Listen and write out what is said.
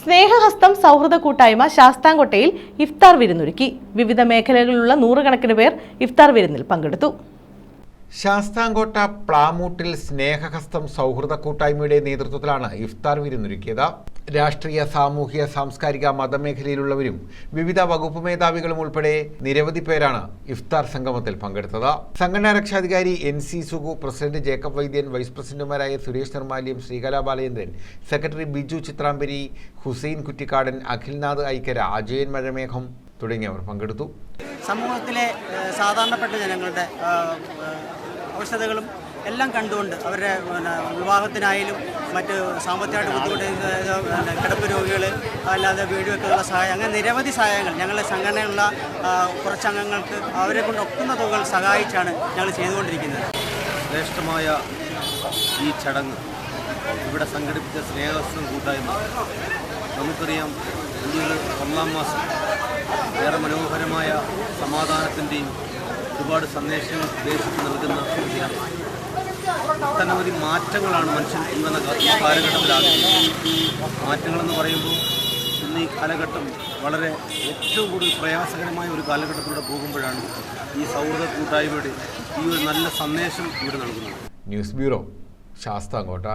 സ്നേഹഹസ്തം സൗഹൃദ കൂട്ടായ്മ ശാസ്താംകോട്ടയിൽ ഇഫ്താർ വിരുന്നൊരുക്കി. വിവിധ മേഖലകളിലുള്ള നൂറുകണക്കിന് പേർ ഇഫ്താർ വിരുന്നിൽ പങ്കെടുത്തു. ശാസ്താംകോട്ട പ്ലാമൂട്ടിൽ സ്നേഹഹസ്തം സൗഹൃദ കൂട്ടായ്മയുടെ നേതൃത്വത്തിലാണ് ഇഫ്താർ വിരുന്നൊരുക്കിയത്. രാഷ്ട്രീയ സാമൂഹ്യ സാംസ്കാരിക മതമേഖലയിലുള്ളവരും വിവിധ വകുപ്പ് മേധാവികളും ഉൾപ്പെടെ നിരവധി പേരാണ് ഇഫ്താർ സംഗമത്തിൽ പങ്കെടുത്തത്. സംഘടനാ രക്ഷാധികാരി N C Sugu president Jacob Vaidyan vice പ്രസിഡന്റുമാരായ സുരേഷ് നിർമാല്യം ശ്രീകല ബാലേന്ദ്രൻ സെക്രട്ടറി ബിജു ചിത്രാംബരി ഹുസൈൻ കുറ്റിക്കാടൻ അഖിൽനാഥ് ഐക്കര അജയൻ മഴമേഘം തുടങ്ങിയവർ പങ്കെടുത്തു. സമൂഹത്തിലെ സാധാരണപ്പെട്ട ജനങ്ങളുടെ അവസ്ഥതകളും എല്ലാം കണ്ടുകൊണ്ട് അവരുടെ വിവാഹത്തിനായാലും മറ്റ് സാമ്പത്തികമായിട്ട് ബുദ്ധിമുട്ട് കിടപ്പ് രോഗികൾ അല്ലാതെ വീട് വെക്കാനുള്ള സഹായം അങ്ങനെ നിരവധി സഹായങ്ങൾ ഞങ്ങളുടെ സംഘടനയുള്ള കുറച്ച് അംഗങ്ങൾക്ക് അവരെ കൊണ്ട് ഒക്കുന്ന തുകകൾ സഹായിച്ചാണ് ഞങ്ങൾ ചെയ്തുകൊണ്ടിരിക്കുന്നത്. ശ്രേഷ്ഠമായ ഈ ചടങ്ങ് ഇവിടെ സംഘടിപ്പിച്ച സ്നേഹസ്വം കൂട്ടായ്മ. നമുക്കറിയാം ഇന്ത്യയിൽ ഒന്നാം മാസം ഏറെ മനോഹരമായ സമാധാനത്തിന്റെയും ഒരുപാട് സന്ദേശങ്ങൾ ദേശത്ത് നൽകുന്ന ഒട്ടനവധി മാറ്റങ്ങളാണ് മനുഷ്യൻ ഈ കാലഘട്ടത്തിൽ ആഗ്രഹിക്കുന്നത് മാറ്റങ്ങളെന്ന് പറയുമ്പോൾ ഇന്ന് ഈ കാലഘട്ടം വളരെ ഏറ്റവും കൂടുതൽ പ്രയാസകരമായ ഒരു കാലഘട്ടത്തിലൂടെ പോകുമ്പോഴാണ് ഈ സൗഹൃദ കൂട്ടായ്മയുടെ ഈ ഒരു നല്ല സന്ദേശം ഇവിടെ നൽകുന്നത്. News bureau Sasthamkotta.